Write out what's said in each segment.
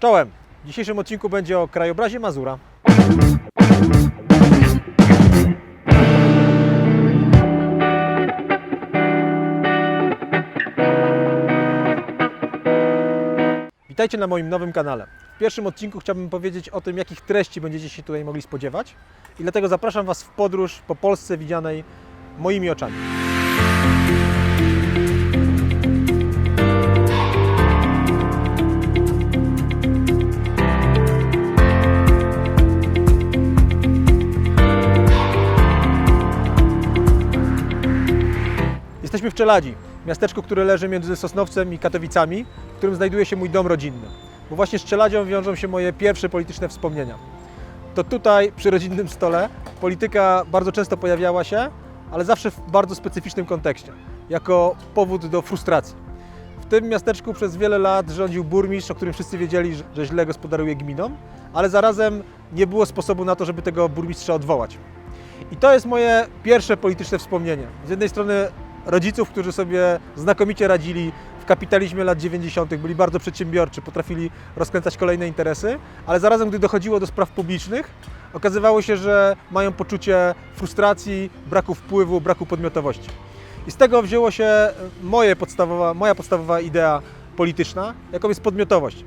Czołem! W dzisiejszym odcinku będzie o krajobrazie Mazura. Witajcie na moim nowym kanale. W pierwszym odcinku chciałbym powiedzieć o tym, jakich treści będziecie się tutaj mogli spodziewać i dlatego zapraszam Was w podróż po Polsce widzianej moimi oczami. W Czeladzi, miasteczku, które leży między Sosnowcem i Katowicami, w którym znajduje się mój dom rodzinny. Bo właśnie z Czeladzią wiążą się moje pierwsze polityczne wspomnienia. To tutaj, przy rodzinnym stole, polityka bardzo często pojawiała się, ale zawsze w bardzo specyficznym kontekście, jako powód do frustracji. W tym miasteczku przez wiele lat rządził burmistrz, o którym wszyscy wiedzieli, że źle gospodaruje gminą, ale zarazem nie było sposobu na to, żeby tego burmistrza odwołać. I to jest moje pierwsze polityczne wspomnienie. Z jednej strony rodziców, którzy sobie znakomicie radzili w kapitalizmie lat 90., byli bardzo przedsiębiorczy, potrafili rozkręcać kolejne interesy, ale zarazem, gdy dochodziło do spraw publicznych, okazywało się, że mają poczucie frustracji, braku wpływu, braku podmiotowości. I z tego wzięło się moje podstawowa, moja podstawowa idea polityczna, jaką jest podmiotowość.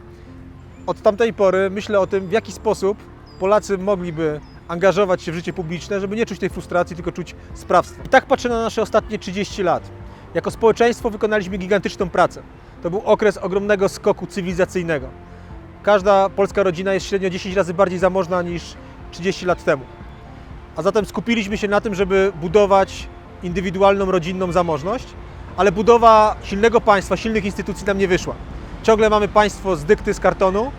Od tamtej pory myślę o tym, w jaki sposób Polacy mogliby angażować się w życie publiczne, żeby nie czuć tej frustracji, tylko czuć sprawstwo. I tak patrzę na nasze ostatnie 30 lat. Jako społeczeństwo wykonaliśmy gigantyczną pracę. To był okres ogromnego skoku cywilizacyjnego. Każda polska rodzina jest średnio 10 razy bardziej zamożna niż 30 lat temu. A zatem skupiliśmy się na tym, żeby budować indywidualną, rodzinną zamożność, ale budowa silnego państwa, silnych instytucji nam nie wyszła. Ciągle mamy państwo z dykty, z kartonu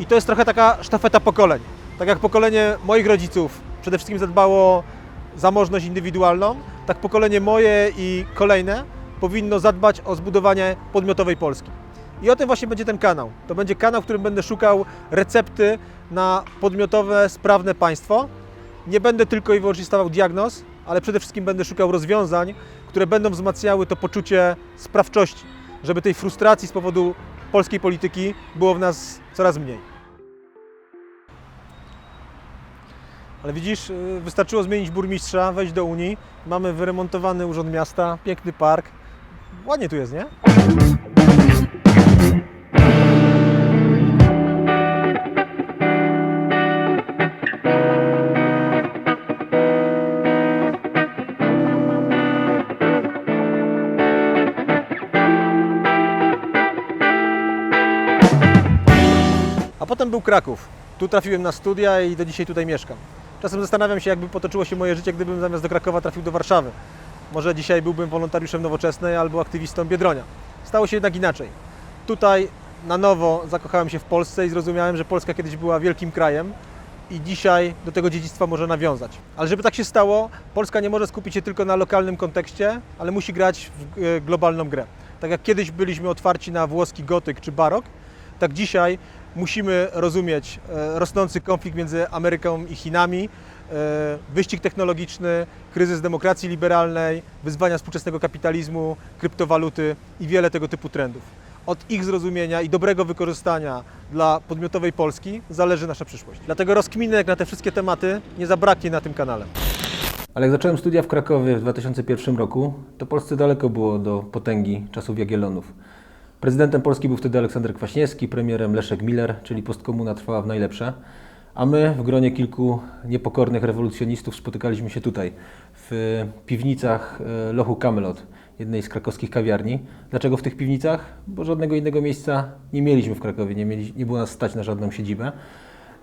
i to jest trochę taka sztafeta pokoleń. Tak jak pokolenie moich rodziców przede wszystkim zadbało zamożność indywidualną, tak pokolenie moje i kolejne powinno zadbać o zbudowanie podmiotowej Polski. I o tym właśnie będzie ten kanał. To będzie kanał, w którym będę szukał recepty na podmiotowe, sprawne państwo. Nie będę tylko i wyłącznie stawał diagnoz, ale przede wszystkim będę szukał rozwiązań, które będą wzmacniały to poczucie sprawczości, żeby tej frustracji z powodu polskiej polityki było w nas coraz mniej. Ale widzisz, y, wystarczyło zmienić burmistrza, wejść do Unii, mamy wyremontowany urząd miasta, piękny park. Ładnie tu jest, nie? A potem był Kraków. Tu trafiłem na studia i do dzisiaj tutaj mieszkam. Czasem zastanawiam się, jakby potoczyło się moje życie, gdybym zamiast do Krakowa trafił do Warszawy. Może dzisiaj byłbym wolontariuszem nowoczesnej albo aktywistą Biedronia. Stało się jednak inaczej. Tutaj na nowo zakochałem się w Polsce i zrozumiałem, że Polska kiedyś była wielkim krajem i dzisiaj do tego dziedzictwa może nawiązać. Ale żeby tak się stało, Polska nie może skupić się tylko na lokalnym kontekście, ale musi grać w e, globalną grę. Tak jak kiedyś byliśmy otwarci na włoski gotyk czy barok, tak dzisiaj musimy rozumieć e, rosnący konflikt między Ameryką i Chinami, e, wyścig technologiczny, kryzys demokracji liberalnej, wyzwania współczesnego kapitalizmu, kryptowaluty i wiele tego typu trendów. Od ich zrozumienia i dobrego wykorzystania dla podmiotowej Polski zależy nasza przyszłość. Dlatego rozkminek na te wszystkie tematy nie zabraknie na tym kanale. Ale jak zacząłem studia w Krakowie w 2001 roku, to Polsce daleko było do potęgi czasów Jagiellonów. Prezydentem Polski był wtedy Aleksander Kwaśniewski, premierem Leszek Miller, czyli postkomuna trwała w najlepsze. A my w gronie kilku niepokornych rewolucjonistów spotykaliśmy się tutaj, w piwnicach e, Lochu Camelot, jednej z krakowskich kawiarni. Dlaczego w tych piwnicach? Bo żadnego innego miejsca nie mieliśmy w Krakowie, nie, mieli, nie było nas stać na żadną siedzibę.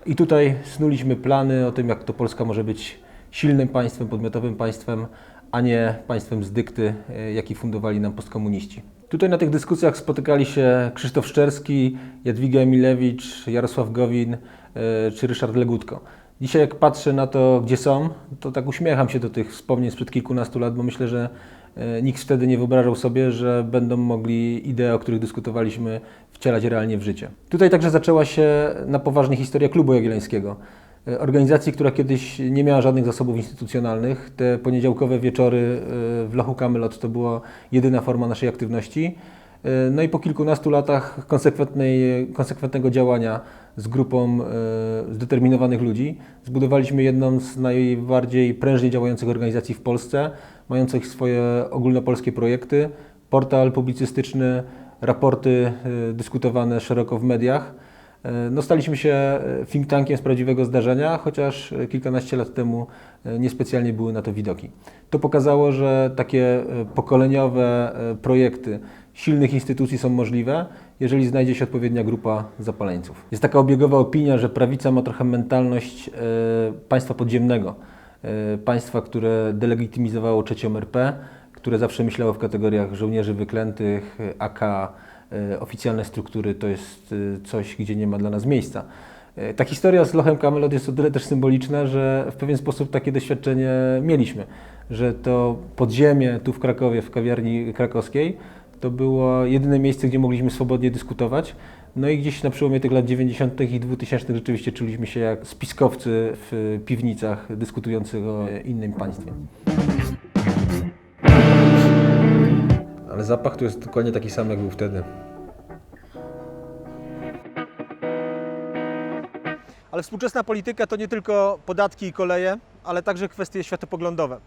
I tutaj snuliśmy plany o tym, jak to Polska może być silnym państwem, podmiotowym państwem, a nie państwem z dykty, e, jaki fundowali nam postkomuniści. Tutaj na tych dyskusjach spotykali się Krzysztof Szczerski, Jadwiga Emilewicz, Jarosław Gowin e, czy Ryszard Legutko. Dzisiaj jak patrzę na to, gdzie są, to tak uśmiecham się do tych wspomnień sprzed kilkunastu lat, bo myślę, że e, nikt wtedy nie wyobrażał sobie, że będą mogli idee, o których dyskutowaliśmy, wcielać realnie w życie. Tutaj także zaczęła się na poważnie historia Klubu Jagiellońskiego. E, Organizacji, która kiedyś nie miała żadnych zasobów instytucjonalnych. Te poniedziałkowe wieczory e, w Lochu Camelot to była jedyna forma naszej aktywności. E, No i po kilkunastu latach konsekwentnej, konsekwentnego działania z grupą zdeterminowanych ludzi zbudowaliśmy jedną z najbardziej prężnie działających organizacji w Polsce, mających swoje ogólnopolskie projekty, portal publicystyczny, raporty dyskutowane szeroko w mediach. E, No, staliśmy się e, think tankiem z prawdziwego zdarzenia, chociaż e, kilkanaście lat temu niespecjalnie były na to widoki. To pokazało, że takie pokoleniowe projekty silnych instytucji są możliwe, jeżeli znajdzie się odpowiednia grupa zapaleńców. Jest taka obiegowa opinia, że prawica ma trochę mentalność państwa podziemnego, państwa, które delegitymizowało trzecią RP, które zawsze myślało w kategoriach żołnierzy wyklętych, AK, oficjalne struktury to jest e, coś, gdzie nie ma dla nas miejsca. E, Ta historia z Lochem Camelot jest o tyle też symboliczna, że w pewien sposób takie doświadczenie mieliśmy, że to podziemie tu w Krakowie, w kawiarni krakowskiej, to było jedyne miejsce, gdzie mogliśmy swobodnie dyskutować. No i gdzieś na przełomie tych lat 90. i 2000 rzeczywiście czuliśmy się jak spiskowcy w piwnicach dyskutujących o innym państwie. Ale zapach tu jest dokładnie taki sam, jak był wtedy. Ale współczesna polityka to nie tylko podatki i koleje, ale także kwestie światopoglądowe.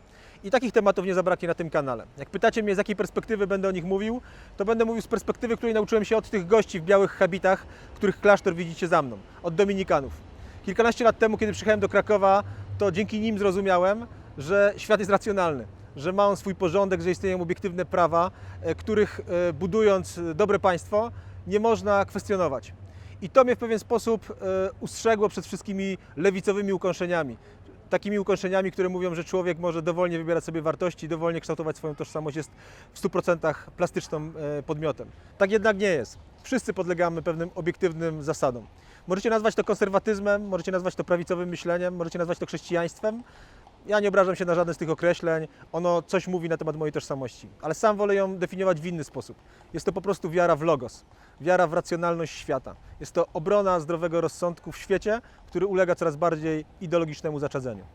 I takich tematów nie zabraknie na tym kanale. Jak pytacie mnie, z jakiej perspektywy będę o nich mówił, to będę mówił z perspektywy, której nauczyłem się od tych gości w białych habitach, których klasztor widzicie za mną, od Dominikanów. Kilkanaście lat temu, kiedy przyjechałem do Krakowa, to dzięki nim zrozumiałem, że świat jest racjonalny, że ma on swój porządek, że istnieją obiektywne prawa, e, których e, budując e, dobre państwo nie można kwestionować. I to mnie w pewien sposób ustrzegło przed wszystkimi lewicowymi ukąszeniami. Takimi ukąszeniami, które mówią, że człowiek może dowolnie wybierać sobie wartości, dowolnie kształtować swoją tożsamość, jest w 100% plastycznym podmiotem. Tak jednak nie jest. Wszyscy podlegamy pewnym obiektywnym zasadom. Możecie nazwać to konserwatyzmem, możecie nazwać to prawicowym myśleniem, możecie nazwać to chrześcijaństwem. Ja nie obrażam się na żadne z tych określeń, ono coś mówi na temat mojej tożsamości, ale sam wolę ją definiować w inny sposób. Jest to po prostu wiara w logos, wiara w racjonalność świata. Jest to obrona zdrowego rozsądku w świecie, który ulega coraz bardziej ideologicznemu zaczadzeniu.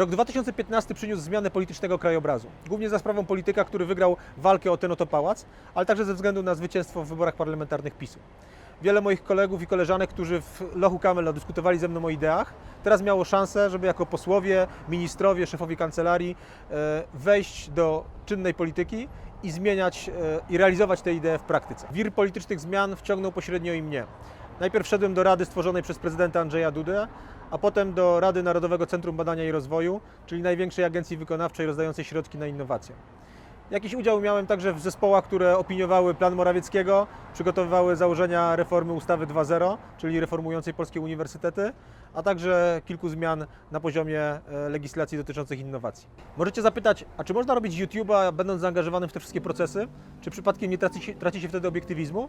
Rok 2015 przyniósł zmianę politycznego krajobrazu. Głównie za sprawą polityka, który wygrał walkę o ten oto pałac, ale także ze względu na zwycięstwo w wyborach parlamentarnych PiSu. Wiele moich kolegów i koleżanek, którzy w Lochu Kamel dyskutowali ze mną o ideach, teraz miało szansę, żeby jako posłowie, ministrowie, szefowie kancelarii e, wejść do czynnej polityki i zmieniać e, i realizować te idee w praktyce. Wir politycznych zmian wciągnął pośrednio i mnie. Najpierw wszedłem do rady stworzonej przez prezydenta Andrzeja Dudę, a potem do Rady Narodowego Centrum Badania i Rozwoju, czyli największej agencji wykonawczej rozdającej środki na innowacje. Jakiś udział miałem także w zespołach, które opiniowały plan Morawieckiego, przygotowywały założenia reformy ustawy 2.0, czyli reformującej polskie uniwersytety, a także kilku zmian na poziomie e, legislacji dotyczących innowacji. Możecie zapytać, a czy można robić YouTube'a będąc zaangażowanym w te wszystkie procesy? Czy przypadkiem nie traci się, traci się wtedy obiektywizmu?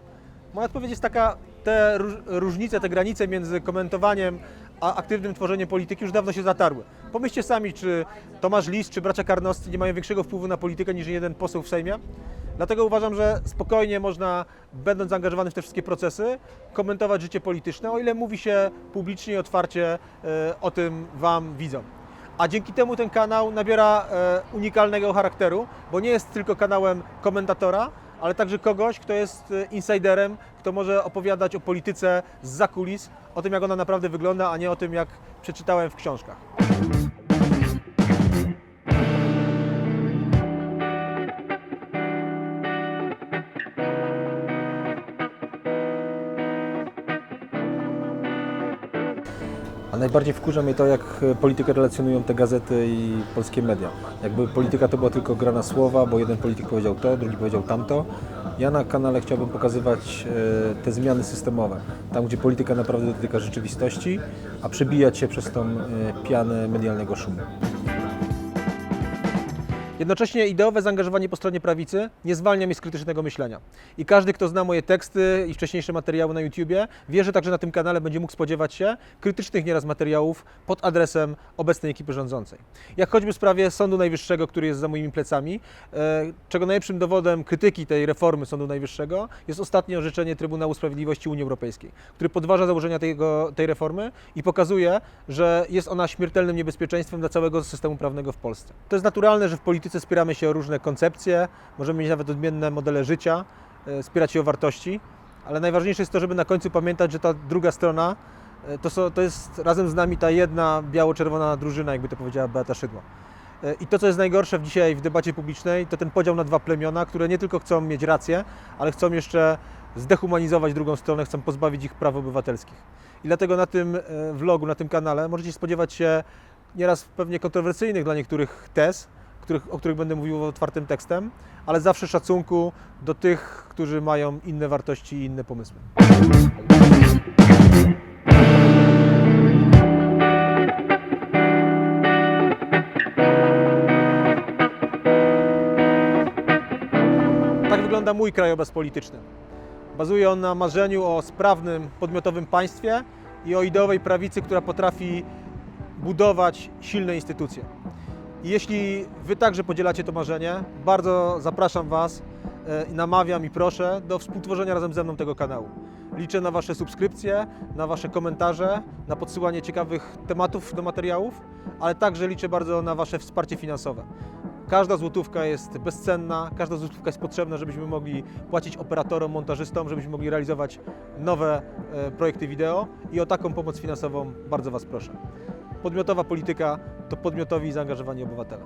Moja odpowiedź jest taka, te róż- różnice, te granice między komentowaniem a aktywnym tworzeniem polityki już dawno się zatarły. Pomyślcie sami, czy Tomasz Lis, czy bracia Karnowscy nie mają większego wpływu na politykę niż jeden poseł w Sejmie? Dlatego uważam, że spokojnie można, będąc zaangażowany w te wszystkie procesy, komentować życie polityczne, o ile mówi się publicznie i otwarcie e, o tym Wam widzom. A dzięki temu ten kanał nabiera e, unikalnego charakteru, bo nie jest tylko kanałem komentatora, ale także kogoś, kto jest e, insiderem, kto może opowiadać o polityce z zakulis, o tym, jak ona naprawdę wygląda, a nie o tym, jak przeczytałem w książkach. Najbardziej wkurza mnie to, jak e, politykę relacjonują te gazety i polskie media. Jakby polityka to była tylko gra na słowa, bo jeden polityk powiedział to, drugi powiedział tamto. Ja na kanale chciałbym pokazywać e, te zmiany systemowe, tam gdzie polityka naprawdę dotyka rzeczywistości, a przebijać się przez tą e, pianę medialnego szumu. Jednocześnie ideowe zaangażowanie po stronie prawicy nie zwalnia mnie z krytycznego myślenia. I każdy, kto zna moje teksty i wcześniejsze materiały na YouTubie, wie, że także na tym kanale będzie mógł spodziewać się krytycznych nieraz materiałów pod adresem obecnej ekipy rządzącej. Jak choćby w sprawie Sądu Najwyższego, który jest za moimi plecami, e, czego najlepszym dowodem krytyki tej reformy Sądu Najwyższego jest ostatnie orzeczenie Trybunału Sprawiedliwości Unii Europejskiej, który podważa założenia tego, tej reformy i pokazuje, że jest ona śmiertelnym niebezpieczeństwem dla całego systemu prawnego w Polsce. To jest naturalne, że w polityce spieramy się o różne koncepcje, możemy mieć nawet odmienne modele życia, e, spierać się o wartości, ale najważniejsze jest to, żeby na końcu pamiętać, że ta druga strona e, to, są, to jest razem z nami ta jedna biało-czerwona drużyna, jakby to powiedziała Beata Szydło. E, I to, co jest najgorsze w dzisiaj w debacie publicznej, to ten podział na dwa plemiona, które nie tylko chcą mieć rację, ale chcą jeszcze zdehumanizować drugą stronę, chcą pozbawić ich praw obywatelskich. I dlatego na tym vlogu, na tym kanale możecie spodziewać się nieraz pewnie kontrowersyjnych dla niektórych tez, których, o których będę mówił otwartym tekstem, ale zawsze szacunku do tych, którzy mają inne wartości i inne pomysły. Tak wygląda mój krajobraz polityczny. Bazuje on na marzeniu o sprawnym, podmiotowym państwie i o ideowej prawicy, która potrafi budować silne instytucje. Jeśli Wy także podzielacie to marzenie, bardzo zapraszam Was e, namawiam i proszę do współtworzenia razem ze mną tego kanału. Liczę na Wasze subskrypcje, na Wasze komentarze, na podsyłanie ciekawych tematów do materiałów, ale także liczę bardzo na Wasze wsparcie finansowe. Każda złotówka jest bezcenna, każda złotówka jest potrzebna, żebyśmy mogli płacić operatorom, montażystom, żebyśmy mogli realizować nowe e, projekty wideo i o taką pomoc finansową bardzo Was proszę. Podmiotowa polityka to podmiotowi zaangażowani obywatele.